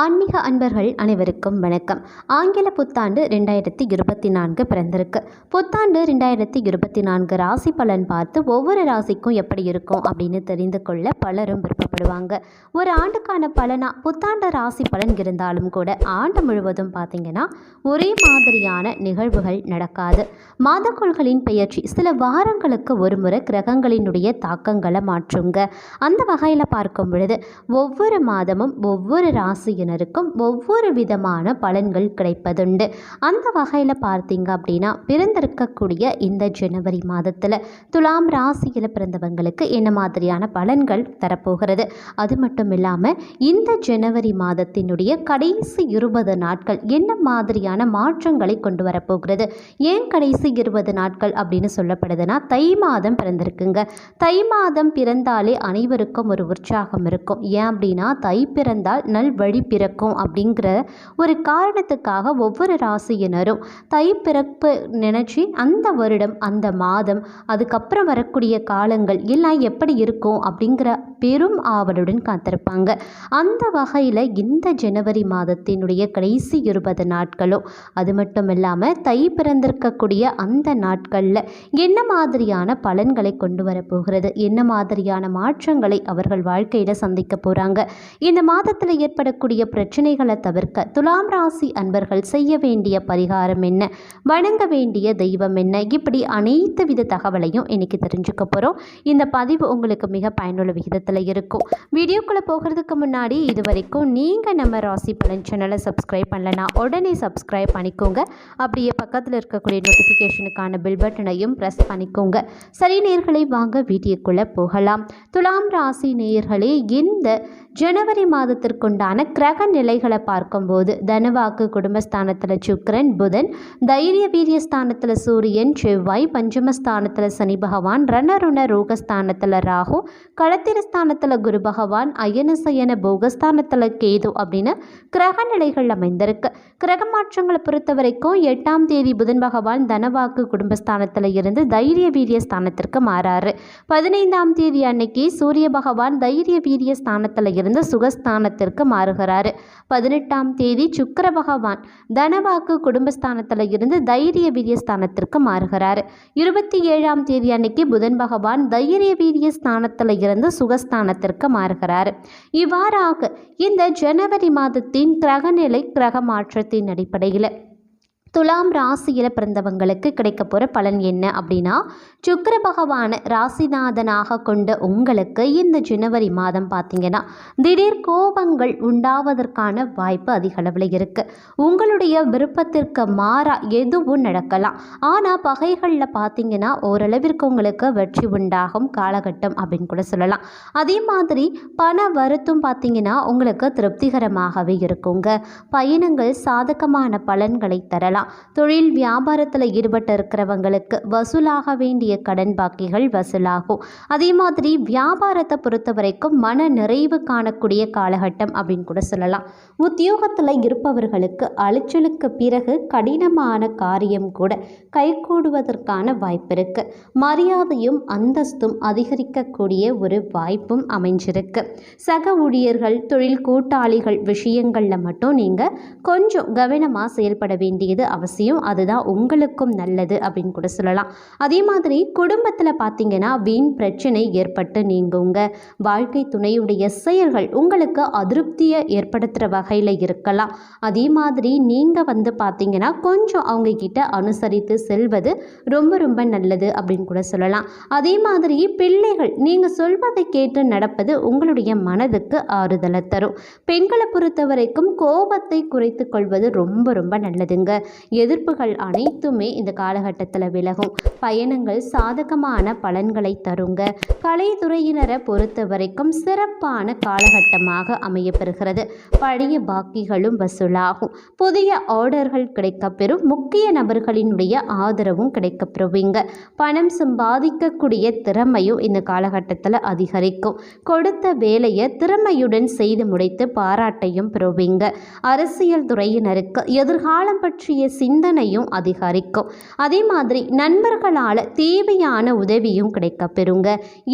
ஆன்மீக அன்பர்கள் அனைவருக்கும் வணக்கம். ஆங்கில புத்தாண்டு ரெண்டாயிரத்தி இருபத்தி நான்கு பிறந்திருக்கு. புத்தாண்டு ரெண்டாயிரத்தி இருபத்தி நான்கு ராசி பலன் பார்த்து ஒவ்வொரு ராசிக்கும் எப்படி இருக்கும் அப்படின்னு தெரிந்து கொள்ள பலரும் விருப்பப்படுவாங்க. ஒரு ஆண்டுக்கான பலனா புத்தாண்டு ராசி பலன் இருந்தாலும் கூட ஆண்டு முழுவதும் பார்த்தீங்கன்னா ஒரே மாதிரியான நிகழ்வுகள் நடக்காது. மாதக்கோள்களின் பெயர்ச்சி சில வாரங்களுக்கு ஒரு முறை கிரகங்களினுடைய தாக்கங்களை மாற்றுங்க. அந்த வகையில் பார்க்கும் பொழுது ஒவ்வொரு மாதமும் ஒவ்வொரு ராசியினருக்கும் ஒவ்வொரு விதமான பலன்கள் கிடைப்பதுண்டு. அந்த வகையில் பார்த்தீங்க அப்படின்னா பிறந்திருக்கக்கூடிய இந்த ஜனவரி மாதத்தில் துலாம் ராசியில் பிறந்தவங்களுக்கு என்ன மாதிரியான பலன்கள் தரப்போகிறது? அது மட்டும் இல்லாமல் இந்த ஜனவரி மாதத்தினுடைய கடைசி இருபது நாட்கள் என்ன மாதிரியான மாற்றங்களை கொண்டு வரப்போகிறது? ஏன் கடைசி இருபது நாட்கள் அப்படின்னு சொல்லப்படுதுன்னா தை மாதம் பிறந்திருக்குங்க. தை மாதம் பிறந்தாலே அனைவருக்கும் ஒரு உற்சாகம் இருக்கும். ஏன் அப்படின்னா தை பிறந்தால் நல் வழி பிறக்கும் அப்படிங்கிற ஒரு காரணத்துக்காக ஒவ்வொரு ராசியினரும் தை பிறப்பு நினச்சி அந்த வருடம் அந்த மாதம் அதுக்கப்புறம் வரக்கூடிய காலங்கள் எல்லாம் எப்படி இருக்கும் அப்படிங்கிற பெரும் ஆவலுடன் காத்திருப்பாங்க. அந்த வகையில் இந்த ஜனவரி மாதத்தினுடைய கடைசி இருபது நாட்களும் அது மட்டும் இல்லாமல் தை பிறந்திருக்கக்கூடிய அந்த நாட்களில் என்ன மாதிரியான பலன்களை கொண்டு வரப்போகிறது? என்ன மாதிரியான மாற்றங்களை அவர்கள் வாழ்க்கையில் சந்திக்க போகிறாங்க இந்த மாதத்தில் ஏற்படக்கூடிய பிரச்சனைகளை தவிர்க்க துலாம் ராசி அன்பர்கள் செய்ய வேண்டிய பரிகாரம் என்ன? வணங்க வேண்டிய தெய்வம் என்ன? இப்படி அனைத்து வித தகவலையும் இன்னைக்கு தெரிஞ்சுக்க போகிறோம் இந்த பதிவு உங்களுக்கு மிக பயனுள்ள விகிதத்தில் இருக்கும். வீடியோக்குள்ளே போகிறதுக்கு முன்னாடி இது வரைக்கும் நீங்கள் நம்ம ராசி பலன் சேனலை சப்ஸ்கிரைப் பண்ணலனா உடனே சப்ஸ்கிரைப் பண்ணிக்கோங்க. அப்படியே பக்கத்தில் இருக்கக்கூடிய நோட்டிஃபிகேஷனுக்கான பில் பட்டனையும் ப்ரெஸ் பண்ணிக்கோங்க. சரி நேர்களை வாங்க வீடியோக்குள்ளே போகலாம். துலாம் ராசி நேயர்களே இந்த ஜனவரி மாதத்திற்குண்டான கிரக நிலைகளை பார்க்கும்போது தனவாக்கு குடும்பஸ்தானத்தில் சுக்கரன் புதன் தைரிய வீரிய ஸ்தானத்தில் சூரியன் செவ்வாய் பஞ்சமஸ்தானத்தில் சனி பகவான் ரணருண ரோகஸ்தானத்தில் ராகு களத்திர ஸ்தானத்தில் குரு பகவான் அயனசயன போகஸ்தானத்தில் கேது அப்படின்னு கிரக நிலைகள் அமைந்திருக்கு. கிரக மாற்றங்களை பொறுத்த வரைக்கும் எட்டாம் தேதி புதன் பகவான் தனவாக்கு குடும்பஸ்தானத்தில் இருந்து தைரிய வீரிய ஸ்தானத்திற்கு மாறாரு. பதினைந்தாம் தேதி அன்னைக்கு சூரிய பகவான் தைரிய வீரிய ஸ்தானத்தில் இருந்து சுகஸ்தானத்திற்கு மாறுகிறார். பதினெட்டாம் தேதி சுக்கர பகவான் தனவாக்கு குடும்பஸ்தானத்தில் இருந்து தைரிய வீரிய ஸ்தானத்திற்கு மாறுகிறாரு. இருபத்தி ஏழாம் தேதி அன்னைக்கு புதன் பகவான் தைரிய வீரிய ஸ்தானத்தில் இருந்து சுகஸ்தானத்திற்கு மாறுகிறாரு. இவ்வாறாக இந்த ஜனவரி மாதத்தின் கிரகநிலை கிரக மாற்றத்தின் அடிப்படையில் துலாம் ராசியில் பிறந்தவங்களுக்கு கிடைக்க போகிற பலன் என்ன அப்படின்னா சுக்கர பகவான் ராசிநாதனாக கொண்ட உங்களுக்கு இந்த ஜனவரி மாதம் பார்த்தீங்கன்னா திடீர் கோபங்கள் உண்டாவதற்கான வாய்ப்பு அதிக அளவில் இருக்குது உங்களுடைய விருப்பத்திற்கு மாறாக எதுவும் நடக்கலாம். ஆனால் பகைகளில் பார்த்தீங்கன்னா ஓரளவிற்கு உங்களுக்கு வெற்றி உண்டாகும் காலகட்டம் அப்படின்னு கூட சொல்லலாம். அதே மாதிரி பண வருத்தம் பார்த்தீங்கன்னா உங்களுக்கு திருப்திகரமாகவே இருக்குங்க. பயணங்கள் சாதகமான பலன்களை தரலாம். தொழில் வியாபாரத்தில் ஈடுபட்டு இருக்கிறவங்களுக்கு வசூலாக வேண்டிய கடன் பாக்கிகள் வசூலாகும். அதே மாதிரி வியாபாரத்தை பொறுத்த வரைக்கும் மன நிறைவு காணக்கூடிய காலகட்டம் அப்படின்னு கூட சொல்லலாம். உத்தியோகத்தில் இருப்பவர்களுக்கு அலைச்சலுக்கு பிறகு கடினமான காரியம் கூட கைகூடுவதற்கான வாய்ப்பு இருக்கு. மரியாதையும் அந்தஸ்தும் அதிகரிக்கக்கூடிய ஒரு வாய்ப்பும் அமைஞ்சிருக்கு. சக ஊழியர்கள் தொழில் கூட்டாளிகள் விஷயங்களில் மட்டும் நீங்கள் கொஞ்சம் கவனமாக செயல்பட வேண்டியது அவசியம். அதுதான் உங்களுக்கும் நல்லது அப்படின்னு கூட சொல்லலாம். அதே மாதிரி குடும்பத்தில் பார்த்தீங்கன்னா வீண் பிரச்சனை ஏற்பட்டு நீங்குங்க. வாழ்க்கை துணையுடைய செயல்கள் உங்களுக்கு அதிருப்தியை ஏற்படுத்துகிற வகையில் இருக்கலாம். அதே மாதிரி நீங்கள் வந்து பார்த்தீங்கன்னா கொஞ்சம் அவங்க கிட்ட அனுசரித்து செல்வது ரொம்ப ரொம்ப நல்லது அப்படின்னு கூட சொல்லலாம். அதே மாதிரி பிள்ளைகள் நீங்கள் சொல்வதை கேட்டு நடப்பது உங்களுடைய மனதுக்கு ஆறுதலை தரும். பெண்களை பொறுத்த வரைக்கும் கோபத்தை குறைத்து கொள்வது ரொம்ப ரொம்ப நல்லதுங்க. எதிர்ப்புகள் அனைத்துமே இந்த காலகட்டத்தில் விலகும். பயணங்கள் சாதகமான பலன்களை தருங்க. கலைத்துறையினரை பொறுத்த வரைக்கும் சிறப்பான காலகட்டமாக அமையப்பெறுகிறது. பழைய பாக்கிகளும் வசூலாகும். புதிய ஆர்டர்கள் கிடைக்கப்பெறும். முக்கிய நபர்களினுடைய ஆதரவும் கிடைக்கப்பெறுவீங்க. பணம் சம்பாதிக்கக்கூடிய திறமையும் இந்த காலகட்டத்தில் அதிகரிக்கும். கொடுத்த வேலையை திறமையுடன் செய்து முடித்து பாராட்டையும் பெறுவீங்க. அரசியல் துறையினருக்கு எதிர்காலம் பற்றிய சிந்தனையும் அதிகரிக்கும். அதே மாதிரி நண்பர்களால் தேவையான உதவியும் கிடைக்க பெறுங்க.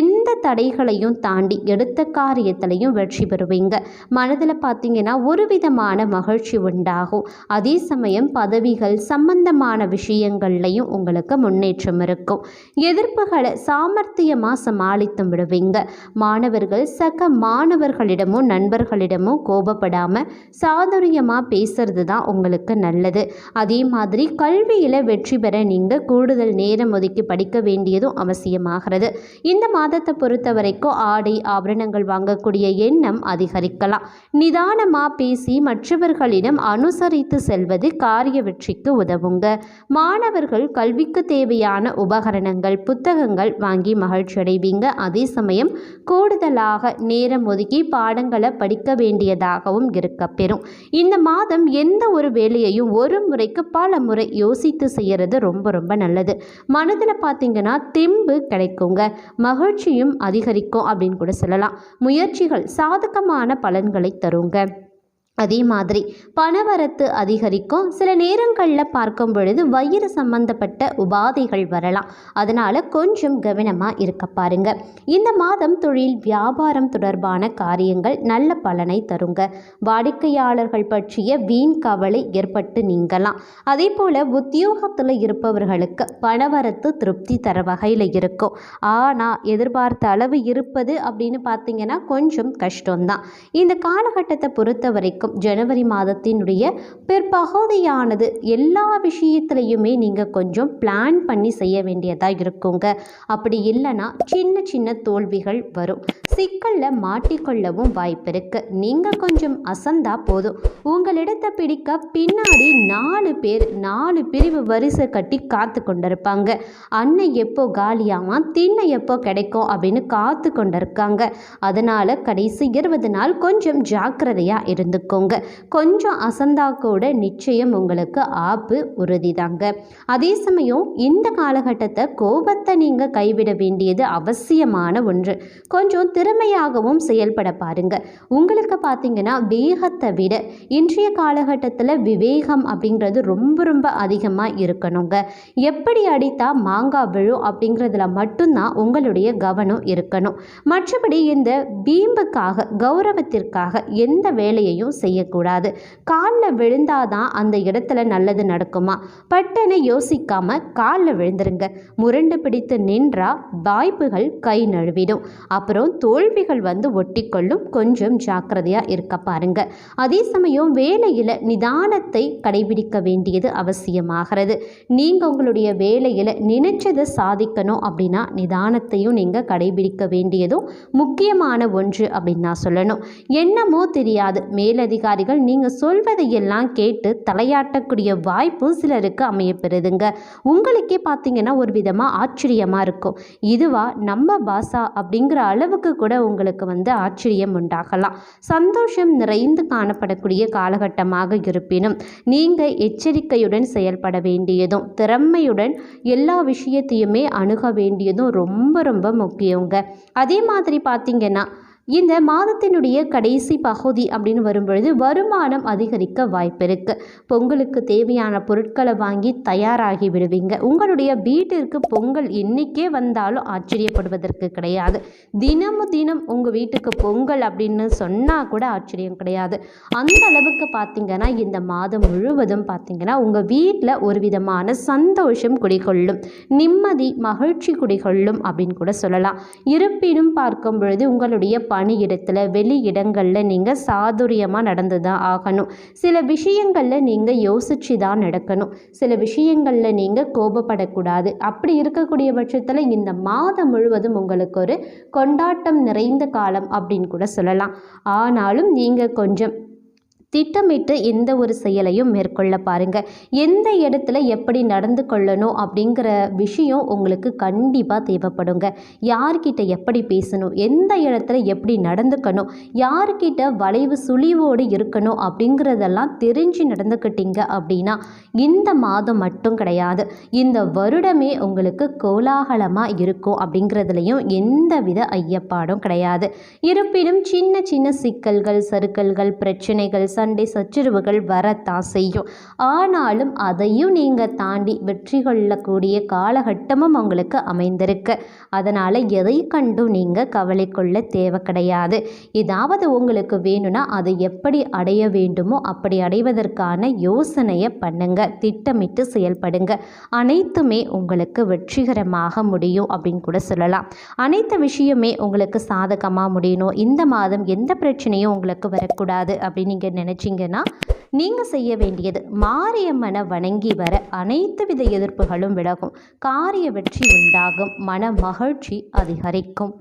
எந்த தடைகளையும் தாண்டி எடுத்த காரியத்திலையும் வெற்றி பெறுவீங்க. மனதில் பார்த்தீங்கன்னா ஒரு விதமான மகிழ்ச்சி உண்டாகும். அதே சமயம் பதவிகள் சம்பந்தமான விஷயங்கள்லையும் உங்களுக்கு முன்னேற்றம் இருக்கும். எதிர்ப்புகளை சாமர்த்தியமாக சமாளித்து விடுவீங்க. மாணவர்கள் சக மாணவர்களிடமும் நண்பர்களிடமும் கோபப்படாமல் சாதுரியமாக பேசுறது தான் உங்களுக்கு நல்லது. அதே மாதிரி கல்வியில் வெற்றி பெற நீங்கள் கூடுதல் நேரம் ஒதுக்கி படிக்க வேண்டியதும் அவசியமாகிறது. இந்த மாதத்தை பொறுத்த வரைக்கும் ஆடை ஆபரணங்கள் வாங்கக்கூடிய எண்ணம் அதிகரிக்கலாம். நிதானமாக பேசி மற்றவர்களிடம் அனுசரித்து செல்வது காரிய வெற்றிக்கு உதவுங்க. மாணவர்கள் கல்விக்கு தேவையான உபகரணங்கள் புத்தகங்கள் வாங்கி மகிழ்ச்சி அடைவீங்க அதே சமயம் கூடுதலாக நேரம் ஒதுக்கி பாடங்களை படிக்க வேண்டியதாகவும் இருக்கப்பெறும் இந்த மாதம் எந்த ஒரு வேலையையும் ஒரு முறை முறைக்கு பல முறை யோசித்து செய்கிறது ரொம்ப ரொம்ப நல்லது. மனதில் பார்த்தீங்கன்னா தெம்பு கிடைக்குங்க. மகிழ்ச்சியும் அதிகரிக்கும் அப்படின்னு கூட சொல்லலாம். முயற்சிகள் சாதகமான பலன்களை தருங்க. அதே மாதிரி பணவரத்து அதிகரிக்கும். சில நேரங்களில் பார்க்கும் பொழுது வயிறு சம்பந்தப்பட்ட உபாதைகள் வரலாம். அதனால் கொஞ்சம் கவனமாக இருக்க பாருங்க. இந்த மாதம் தொழில் வியாபாரம் தொடர்பான காரியங்கள் நல்ல பலனை தருங்க. வாடிக்கையாளர்கள் பற்றிய வீண் கவலை ஏற்பட்டு நீங்கலாம். அதே போல் உத்தியோகத்தில் இருப்பவர்களுக்கு பணவரத்து திருப்தி தர வகையில் இருக்கும். ஆனால் எதிர்பார்த்த அளவு இருப்பது அப்படின்னு பார்த்தீங்கன்னா கொஞ்சம் கஷ்டம்தான். இந்த காலகட்டத்தை பொறுத்த வரைக்கும் ஜனவரி மாதத்தினுடைய பிற்பகுதியானது எல்லா விஷயத்துலையுமே நீங்கள் கொஞ்சம் பிளான் பண்ணி செய்ய வேண்டியதாக இருக்குங்க. அப்படி இல்லைன்னா சின்ன சின்ன தோல்விகள் வரும். சிக்கலில் மாட்டிக்கொள்ளவும் வாய்ப்பு இருக்கு. நீங்கள் கொஞ்சம் அசந்தா போதும். உங்களிடத்தை பிடிக்க பின்னாடி நாலு பேர் நாலு பிரிவு வரிசை கட்டி காத்து கொண்டிருப்பாங்க. அன்னை எப்போ காலியாமா திண்ணை எப்போ கிடைக்கும் அப்படின்னு காத்து கொண்டிருக்காங்க. அதனால் கடைசி இருபது நாள் கொஞ்சம் ஜாக்கிரதையாக இருந்துக்கோங்க. கொஞ்சம் அசந்தா கூட நிச்சயம் உங்களுக்கு ஆப்பு உறுதிதாங்க. அதே சமயம் இந்த காலகட்டத்தை கோபத்தை நீங்கள் கைவிட வேண்டியது அவசியமான ஒன்று. கொஞ்சம் திறமையாகவும் செயல்பட பாருங்க. உங்களுக்கு பார்த்தீங்கன்னா வேகத்தை விட இன்றைய காலகட்டத்தில் விவேகம் அப்படிங்கிறது ரொம்ப ரொம்ப அதிகமாக இருக்கணுங்க. எப்படி அடித்தா மாங்காய் விழும் அப்படிங்கிறதுல மட்டும்தான் உங்களுடைய கவனம் இருக்கணும். மற்றபடி இந்த பீம்புக்காக கௌரவத்திற்காக எந்த வேலையையும் செய்யக்கூடாது. காலில் விழுந்தாதான் அந்த இடத்துல நல்லது நடக்குமா? பட்டனை யோசிக்காம காலில் விழுந்துருங்க. முரண்டு பிடித்து நின்றா வாய்ப்புகள் கை நழுவிடும். அப்புறம் தோல் தோல்விகள் வந்து ஒட்டிக்கொள்ளும். கொஞ்சம் ஜாக்கிரதையாக இருக்க பாருங்க. அதே சமயம் வேலையில் நிதானத்தை கடைபிடிக்க வேண்டியது அவசியமாகிறது. நீங்கள் உங்களுடைய வேலையில் நினைச்சதை சாதிக்கணும் அப்படின்னா நிதானத்தையும் நீங்கள் கடைபிடிக்க வேண்டியதும் முக்கியமான ஒன்று அப்படின்னு நான் சொல்லணும். என்னமோ தெரியாது. மேலதிகாரிகள் நீங்கள் சொல்வதையெல்லாம் கேட்டு தலையாட்டக்கூடிய வாய்ப்பும் சிலருக்கு அமையப்பெறுதுங்க. உங்களுக்கே பார்த்தீங்கன்னா ஒரு விதமாக ஆச்சரியமாக இருக்கும். இதுவா நம்ம பாசா அப்படிங்கிற அளவுக்கு கூட கூட உங்களுக்கு வந்து ஆச்சரியம் உண்டாகலாம். சந்தோஷம் நிறைந்து காணப்படக்கூடிய காலகட்டமாக இருப்பினும் நீங்கள் எச்சரிக்கையுடன் செயல்பட வேண்டியதும் திறமையுடன் எல்லா விஷயத்தையுமே அணுக வேண்டியதும் ரொம்ப ரொம்ப முக்கியங்க. அதே மாதிரி பார்த்தீங்கன்னா இந்த மாதத்தினுடைய கடைசி பகுதி அப்படின்னு வரும்பொழுது வருமானம் அதிகரிக்க வாய்ப்பு இருக்குது பொங்கலுக்கு தேவையான பொருட்களை வாங்கி தயாராகி விடுவீங்க. உங்களுடைய வீட்டிற்கு பொங்கல் என்றைக்கே வந்தாலும் ஆச்சரியப்படுவதற்கு கிடையாது. தினமும் தினம் உங்கள் வீட்டுக்கு பொங்கல் அப்படின்னு சொன்னால் கூட ஆச்சரியம் கிடையாது. அந்த அளவுக்கு பார்த்தீங்கன்னா இந்த மாதம் முழுவதும் பார்த்தீங்கன்னா உங்கள் வீட்டில் ஒரு விதமான சந்தோஷம் குடிகொள்ளும் நிம்மதி மகிழ்ச்சி குடிகொள்ளும் அப்படின்னு கூட சொல்லலாம். இருப்பினும் பார்க்கும் பொழுது உங்களுடைய பணியிடத்தில் வெளி இடங்களில் நீங்கள் சாதுரியமாக நடந்து தான் ஆகணும். சில விஷயங்களில் நீங்கள் யோசிச்சு தான் நடக்கணும். சில விஷயங்களில் நீங்கள் கோபப்படக்கூடாது. அப்படி இருக்கக்கூடிய பட்சத்தில் இந்த மாதம் முழுவதும் உங்களுக்கு ஒரு கொண்டாட்டம் நிறைந்த காலம் அப்படின்னு கூட சொல்லலாம். ஆனாலும் நீங்கள் கொஞ்சம் திட்டமிட்டு எந்த ஒரு செயலையும் மேற்கொள்ள பாருங்க. எந்த இடத்துல எப்படி நடந்து கொள்ளணும் அப்படிங்கிற விஷயம் உங்களுக்கு கண்டிப்பாக தேவைப்படுங்க. யார்கிட்ட எப்படி பேசணும்? எந்த இடத்துல எப்படி நடந்துக்கணும்? யார்கிட்ட வளைவு சுழிவோடு இருக்கணும் அப்படிங்கிறதெல்லாம் தெரிஞ்சு நடந்துக்கிட்டீங்க அப்படின்னா இந்த மாதம் மட்டும் கிடையாது. இந்த வருடமே உங்களுக்கு கோலாகலமாக இருக்கும் அப்படிங்கிறதுலையும் எந்தவித ஐயப்பாடும் கிடையாது. இருப்பினும் சின்ன சின்ன சிக்கல்கள் சறுக்கல்கள் பிரச்சனைகள் சண்டை சச்சரவுகள் வரத்தான் செய்யும். ஆனாலும் அதையும் நீங்கள் தாண்டி வெற்றி கொள்ளக்கூடிய காலகட்டமும் உங்களுக்கு அமைந்திருக்கு. அதனால் எதை கண்டும் நீங்கள் கவலை கொள்ள தேவை கிடையாது. ஏதாவது உங்களுக்கு வேணும்னா அதை எப்படி அடைய வேண்டுமோ அப்படி அடைவதற்கான யோசனையை பண்ணுங்க. திட்டமிட்டு செயல்படுங்க. அனைத்துமே உங்களுக்கு வெற்றிகரமாக முடியும் அப்படின்னு கூட சொல்லலாம். அனைத்து விஷயமே உங்களுக்கு சாதகமாக முடியணும். இந்த மாதம் எந்த பிரச்சனையும் உங்களுக்கு வரக்கூடாது அப்படின்னு நீங்கள் நினச்சிங்கன்னா நீங்கள் செய்ய வேண்டியது மாரியம்மனை வணங்கி வர அனைத்து வித எதிர்ப்புகளும் விலகும். காரிய வெற்றி உண்டாகும். மன மகிழ்ச்சி அதிகரிக்கும்.